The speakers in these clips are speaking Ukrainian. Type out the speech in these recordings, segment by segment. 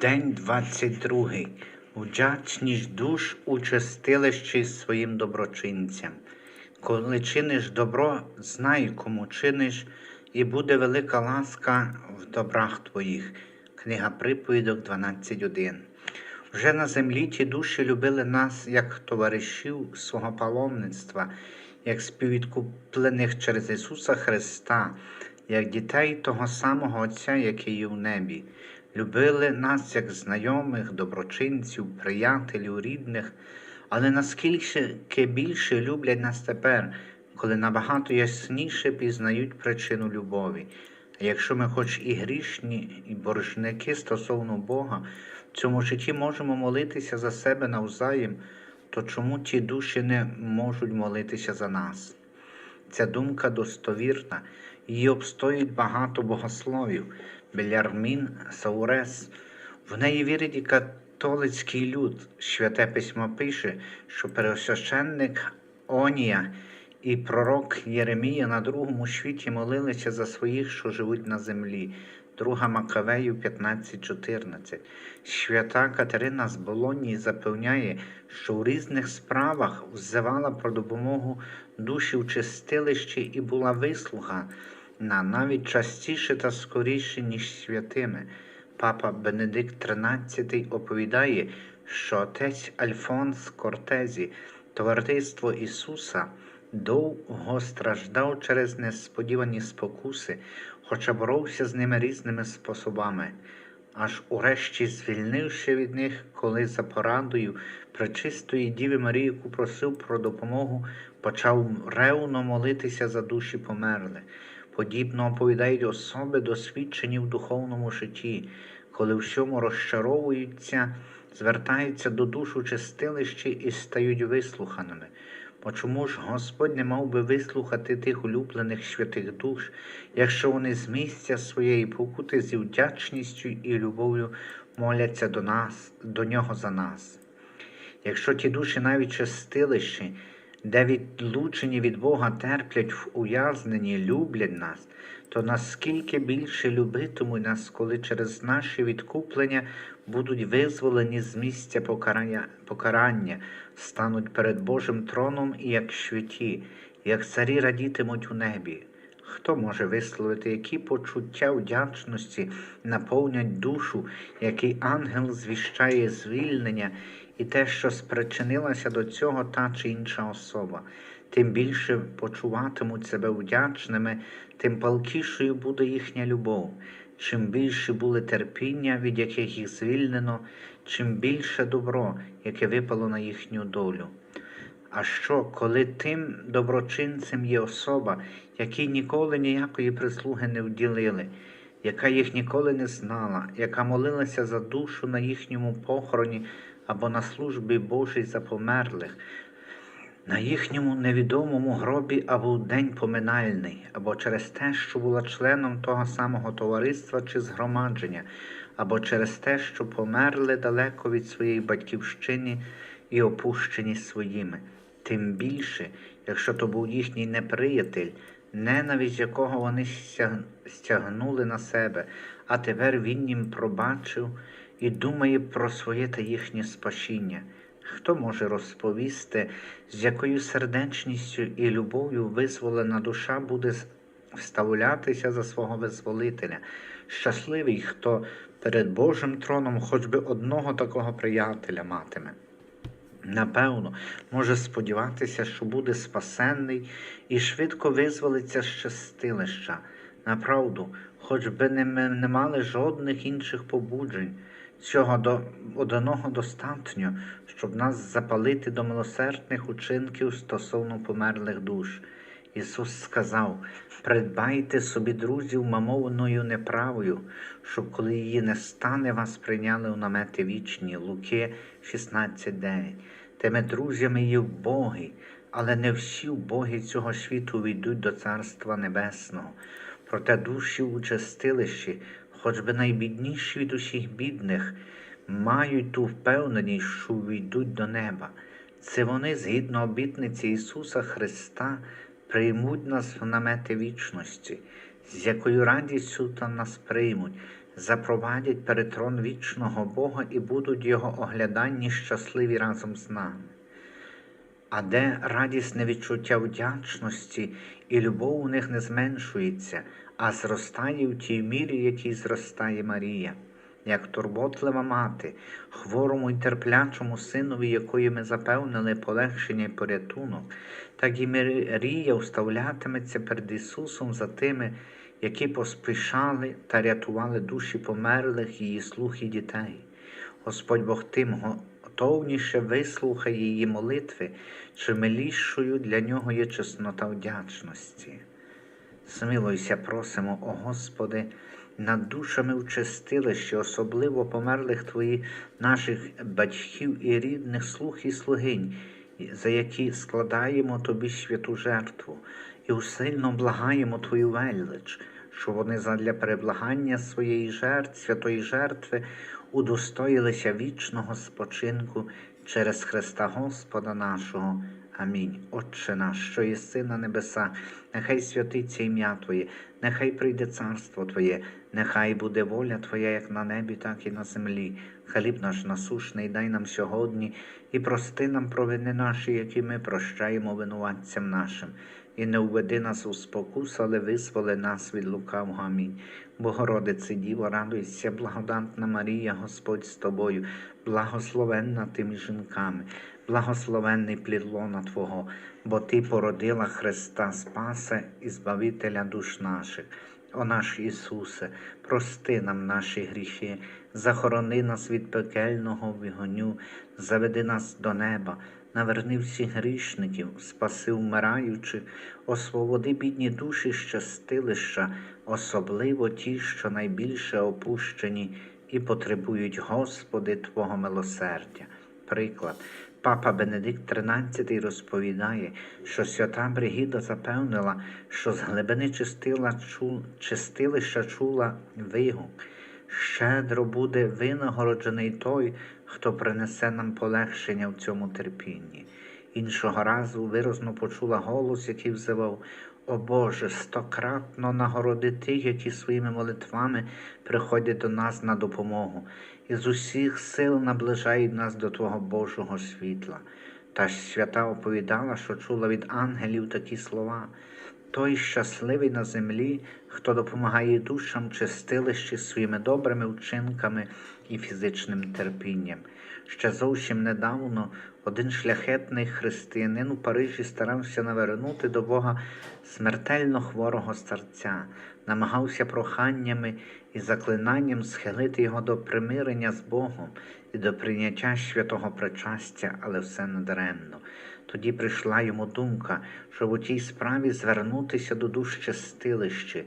День 22. Вдячність душ у чистилищі своїм доброчинцям. Коли чиниш добро, знай, кому чиниш, і буде велика ласка в добрах твоїх. Книга Приповідок 12.1. Вже на землі ті душі любили нас як товаришів свого паломництва, як співвідкуплених через Ісуса Христа, як дітей того самого Отця, який є в небі. Любили нас як знайомих, доброчинців, приятелів, рідних, але наскільки більше люблять нас тепер, коли набагато ясніше пізнають причину любові. Якщо ми, хоч і грішні, і боржники стосовно Бога, в цьому житті можемо молитися за себе навзаєм, то чому ті душі не можуть молитися за нас? Ця думка достовірна, її обстоїть багато богословів, Белярмін, Саурес. В неї вірить і католицький люд. Святе письмо пише, що пересвященник Онія і пророк Єремія на другому світі молилися за своїх, що живуть на землі. 2 Макавею 15.14. Свята Катерина з Болонії запевняє, що у різних справах взивала про допомогу душі в чистилищі і була вислугана навіть частіше та скоріше, ніж святими. Папа Бенедикт XIII оповідає, що отець Альфонс Кортезі, товариство Ісуса, довго страждав через несподівані спокуси, хоча боровся з ними різними способами, аж урешті звільнивши від них, коли за порадою пречистої Діви Марії, просив про допомогу, почав ревно молитися за душі померлих. Подібно оповідають особи, досвідчені в духовному житті, коли всьому розчаровуються, звертаються до душ у чистилищі і стають вислуханими. Бо чому ж Господь не мав би вислухати тих улюблених святих душ, якщо вони з місця своєї покути зі вдячністю і любов'ю моляться до нас, до нього за нас? Якщо ті душі навіть чистилищі, де відлучені від Бога терплять в ув'язненні, люблять нас, то наскільки більше любитимуть нас, коли через наші відкуплення будуть визволені з місця покарання, покарання, стануть перед Божим троном і як святі, як царі радітимуть у небі. Хто може висловити, які почуття вдячності наповнять душу, який ангел звіщає звільнення і те, що спричинилася до цього та чи інша особа, тим більше почуватимуть себе вдячними, тим палкішою буде їхня любов. Чим більше були терпіння, від яких їх звільнено, чим більше добро, яке випало на їхню долю. А що, коли тим доброчинцем є особа, якій ніколи ніякої прислуги не вділили, яка їх ніколи не знала, яка молилася за душу на їхньому похороні або на службі Божій за померлих, на їхньому невідомому гробі або в день поминальний, або через те, що була членом того самого товариства чи згромадження, або через те, що померли далеко від своєї батьківщини і опущені своїми. Тим більше, якщо то був їхній неприятель, ненависть якого вони стягнули на себе, а тепер він їм пробачив і думає про своє та їхнє спасіння. Хто може розповісти, з якою сердечністю і любов'ю визволена душа буде вставлятися за свого визволителя? Щасливий, хто перед Божим троном хоч би одного такого приятеля матиме. Напевно, може сподіватися, що буде спасенний і швидко визволиться з щастилища. Направду, хоч би не мали жодних інших побуджень. Цього до одного достатньо, щоб нас запалити до милосердних учинків стосовно померлих душ. Ісус сказав: придбайте собі друзів мамовною неправою, щоб коли її не стане, вас прийняли в намети вічні. Луки 16.9. Тими друзями є Боги, але не всі Боги цього світу війдуть до Царства Небесного. Проте душі у чистилищі хоч би найбідніші від усіх бідних, мають ту впевненість, що війдуть до неба. Це вони, згідно обітниці Ісуса Христа, приймуть нас в намети вічності, з якою радістю там нас приймуть, запровадять перед трон вічного Бога і будуть його огляданні щасливі разом з нами. А де радісне відчуття вдячності і любов у них не зменшується, а зростає в тій мірі, якій зростає Марія, як турботлива мати, хворому й терплячому синові, якої ми запевнили полегшення й порятунок, так і Марія вставлятиметься перед Ісусом за тими, які поспішали та рятували душі померлих її слух і дітей. Господь Бог тим готовніше вислухає її молитви, чи милішою для нього є чеснота вдячності. Смилуйся, просимо, о Господи, над душами в особливо померлих Твої, наших батьків і рідних слуг і слугинь, за які складаємо Тобі святу жертву, і усильно благаємо Твою велич, що вони задля переблагання своєї жертв, святої жертви удостоїлися вічного спочинку через Христа Господа нашого. Амінь. Отче наш, що єси на небеса, нехай святиться ім'я Твоє, нехай прийде царство Твоє, нехай буде воля Твоя, як на небі, так і на землі. Хліб наш насушний дай нам сьогодні і прости нам провини наші, які ми прощаємо винуватцям нашим. І не введи нас у спокусу, але визволи нас від лукавого. Амінь. Богородице Діво, радуйся, благодатна Марія, Господь з тобою, благословенна ти між жінками, благословенний плід лона Твого, бо Ти породила Христа Спаса і Збавителя душ наших. О наш Ісусе, прости нам наші гріхи, захорони нас від пекельного вигоню, заведи нас до неба, наверни всіх грішників, спаси вмираючих, освободи бідні душі щастилища, особливо ті, що найбільше опущені і потребують, Господи, Твого милосердя. Приклад. Папа Бенедикт XIII розповідає, що свята Бригіда запевнила, що з глибини чистила, чу, чистилища чула вигук. Щедро буде винагороджений той, хто принесе нам полегшення в цьому терпінні. Іншого разу виразно почула голос, який взивав О Боже, стократно нагороди тих, які своїми молитвами приходять до нас на допомогу, і з усіх сил наближають нас до Твого Божого світла. Та свята оповідала, що чула від ангелів такі слова. Той щасливий на землі, хто допомагає душам чистилищі своїми добрими вчинками і фізичним терпінням. Ще зовсім недавно один шляхетний християнин у Парижі старався навернути до Бога смертельно хворого старця, намагався проханнями і заклинанням схилити його до примирення з Богом і до прийняття святого причастя, але все надаремно. Тоді прийшла йому думка, щоб у тій справі звернутися до душ чистилищі.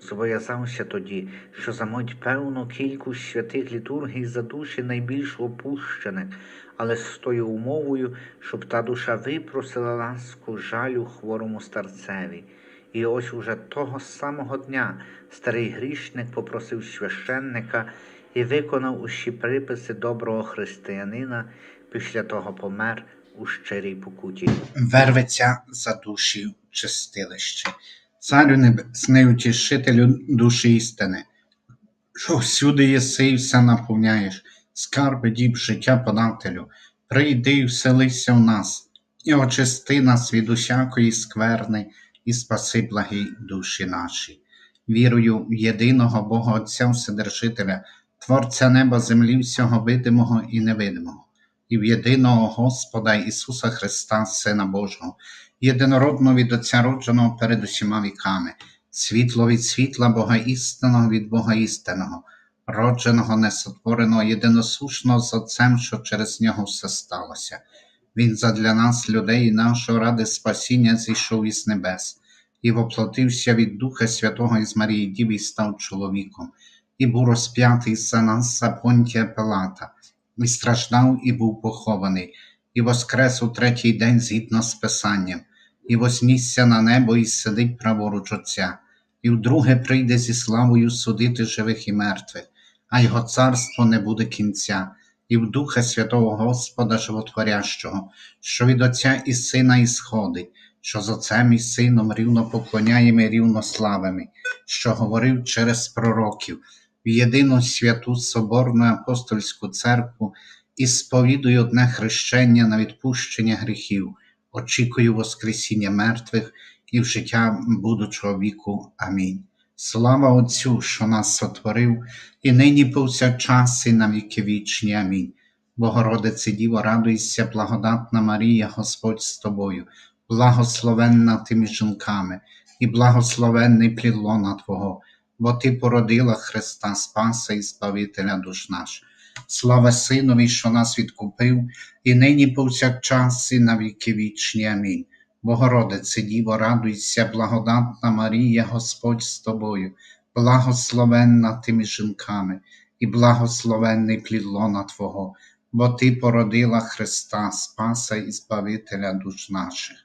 Зобов'язався тоді, що замить певну кількість святих літургій за душі найбільш опущених, але з тою умовою, щоб та душа випросила ласку жалю хворому старцеві. І ось уже того самого дня старий грішник попросив священника і виконав усі приписи доброго християнина, після того помер у щирій покуті. Верветься за душі чистилище. Царю небесний утішителю душі істини, що всюди єси і все наповняєш, скарби діб життя подателю, прийди і вселися в нас, і очисти нас від усякої скверни, і спаси благі душі наші. Вірую в єдиного Бога Отця Вседержителя, Творця неба, землі, всього видимого і невидимого, і в єдиного Господа Ісуса Христа, Сина Божого, єдинородного від Отця родженого перед усіма віками, світло від світла Бога істинного від Бога істинного, родженого, несотвореного, єдиносушного з Отцем, що через нього все сталося. Він задля нас, людей, нашого ради спасіння, зійшов із небес, і воплотився від Духа Святого із Марії Діви і став чоловіком, і був розп'ятий за нас за Понтія Пилата, і страждав, і був похований, і воскрес у третій день згідно з Писанням, і вознісся на небо, і сидить праворуч Отця, і вдруге прийде зі славою судити живих і мертвих, а його царство не буде кінця, і в Духа Святого Господа Животворящого, що від Отця і Сина ісходить, що з Отцем і Сином рівно поклоняємо і рівно славимо, що говорив через пророків, в єдину святу Соборну апостольську церкву і сповідую одне хрещення на відпущення гріхів, очікую Воскресіння мертвих і в життя будучого віку. Амінь. Слава Отцю, що нас сотворив, і нині повсякчас, і на віки вічні. Амінь. Богородице Діво, радуйся, благодатна Марія, Господь з тобою, благословенна ти між жінками, і благословенний плід лона Твого, бо Ти породила Христа Спаса і Збавителя душ наш. Слава Синові, що нас відкупив, і нині повсякчас, і на віки вічні. Амінь. Богородице Діво, радуйся, благодатна Марія, Господь з тобою, благословенна ти між жінками, і благословенний плід лона Твого, бо Ти породила Христа, Спаса і Збавителя душ наших.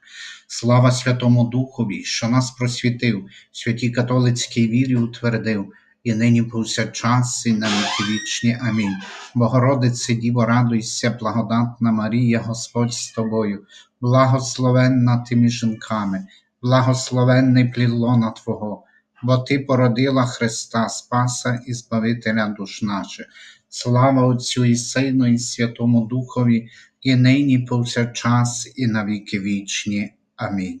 Слава Святому Духові, що нас просвітив, святій католицькій вірі утвердив, і нині повсякчас, і на віки вічні. Амінь. Богородице Діво, радуйся, благодатна Марія, Господь з тобою, благословенна ти між жінками, благословенний плідлона Твого, бо Ти породила Христа, Спаса і Збавителя душ наших. Слава Отцю і Сину, і Святому Духові, і нині повсякчас, і на віки вічні. Амінь.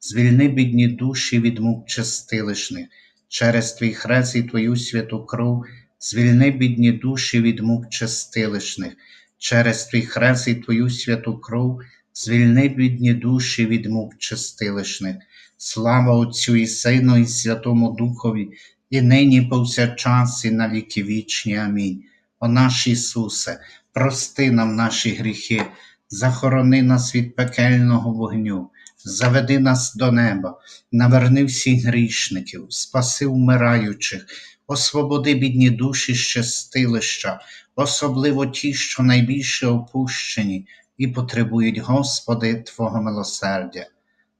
звільни бідні душі від мук чистилищних. Через твій хрест і твою святу кров звільни бідні душі від мук чистилищних. Через твій хрест і твою святу кров звільни бідні душі від мук чистилищних. Слава Отцю і Сину, і Святому Духові, і нині повсякчас, і на віки вічні. Амінь. О наш Ісусе, прости нам наші гріхи, захорони нас від пекельного вогню, заведи нас до неба, наверни всіх грішників, спаси вмираючих, освободи бідні душі з чистилища, особливо ті, що найбільше опущені і потребують, Господи, Твого милосердя.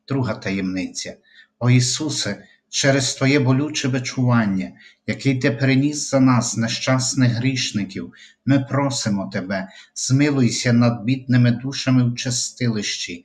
Друга таємниця. О Ісусе, через Твоє болюче бичування, який Ти приніс за нас, нещасних грішників, ми просимо Тебе, змилуйся над бідними душами в чистилищі,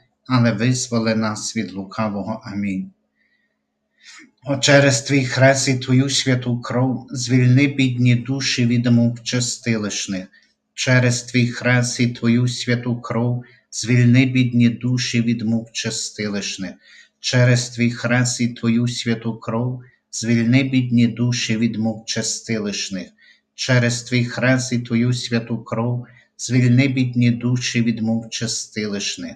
але визволи нас від лукавого. Амінь. О, через твій хрест і твою святу кров звільни бідні душі від мук чистилищних, через твій хрест і твою святу кров звільни бідні душі від мук чистилищних, через твій хрест і твою святу кров звільни бідні душі від мук чистилищних, через твій хрест і твою святу кров звільни бідні душі від мук чистилищних,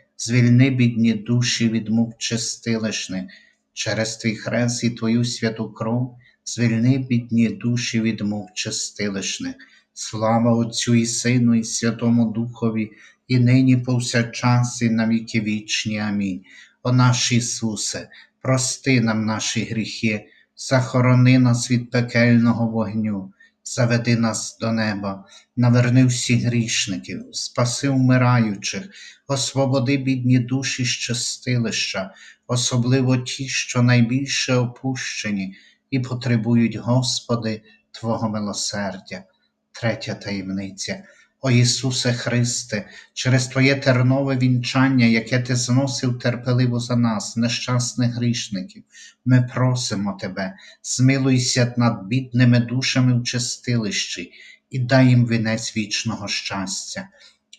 звільни бідні душі від мук чистилишних, через твій хрест і твою святу кров, звільни бідні душі від мук чистилишних. Слава Отцю і Сину, і Святому Духові, і нині повсякчас, і на віки вічні. Амінь. О наш Ісусе, прости нам наші гріхи, захорони нас від пекельного вогню, заведи нас до неба, наверни всіх грішників, спаси вмираючих, освободи бідні душі з чистилища, особливо ті, що найбільше опущені і потребують, Господи, Твого милосердя. Третя таємниця. О Ісусе Христе, через Твоє тернове вінчання, яке Ти зносив терпеливо за нас, нещасних грішників, ми просимо Тебе, змилуйся над бідними душами в чистилищі і дай їм вінець вічного щастя.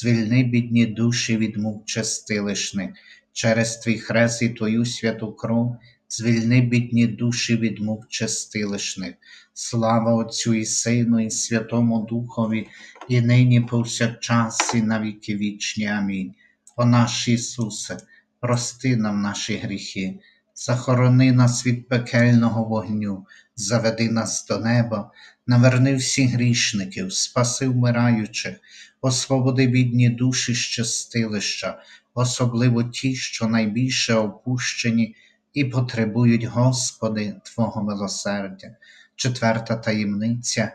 звільни бідні душі від мук чистилишних, через твій хрест і твою святу кров звільни бідні душі від мук чистилишних. Слава Отцю і Сину, і Святому Духові, і нині повсякчас, і на віки вічні. Амінь. О наш Ісусе, прости нам наші гріхи, захорони нас від пекельного вогню, заведи нас до неба, наверни всіх грішників, спаси вмираючих, освободи бідні душі з чистилища, особливо ті, що найбільше опущені і потребують, Господи, Твого милосердя. Четверта таємниця.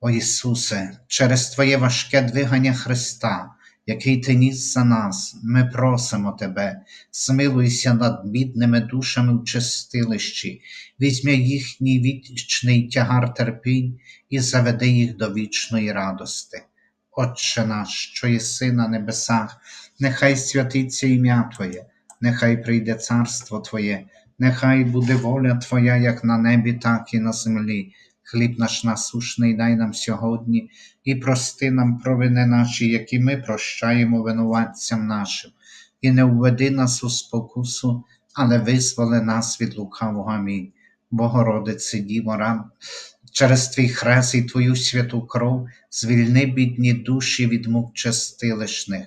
О Ісусе, через Твоє важке двигання Христа, який Ти ніс за нас, ми просимо Тебе, смилуйся над бідними душами в чистилищі, візьми їхній вічний тягар терпінь і заведи їх до вічної радости. Отче наш, що єси на небесах, нехай святиться ім'я Твоє, нехай прийде царство Твоє, нехай буде воля Твоя, як на небі, так і на землі. Хліб наш насушний дай нам сьогодні, і прости нам провини наші, які ми прощаємо винуватцям нашим, і не введи нас у спокусу, але визволи нас від лукавого. Амінь. Богородице, Діво, рад, через твій хрест і твою святу кров звільни бідні душі від мук чистилишних,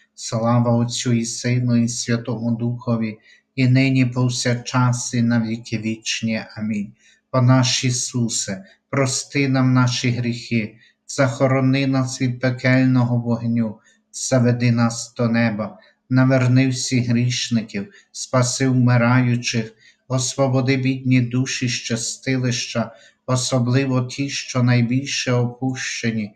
Слава Отцю і Сину, і Святому Духові, і нині повсякчас, і на віки вічні. Амінь. О наш Ісусе, прости нам наші гріхи, захорони нас від пекельного вогню, заведи нас до неба, наверни всіх грішників, спаси вмираючих, освободи бідні душі щастилища, особливо ті, що найбільше опущені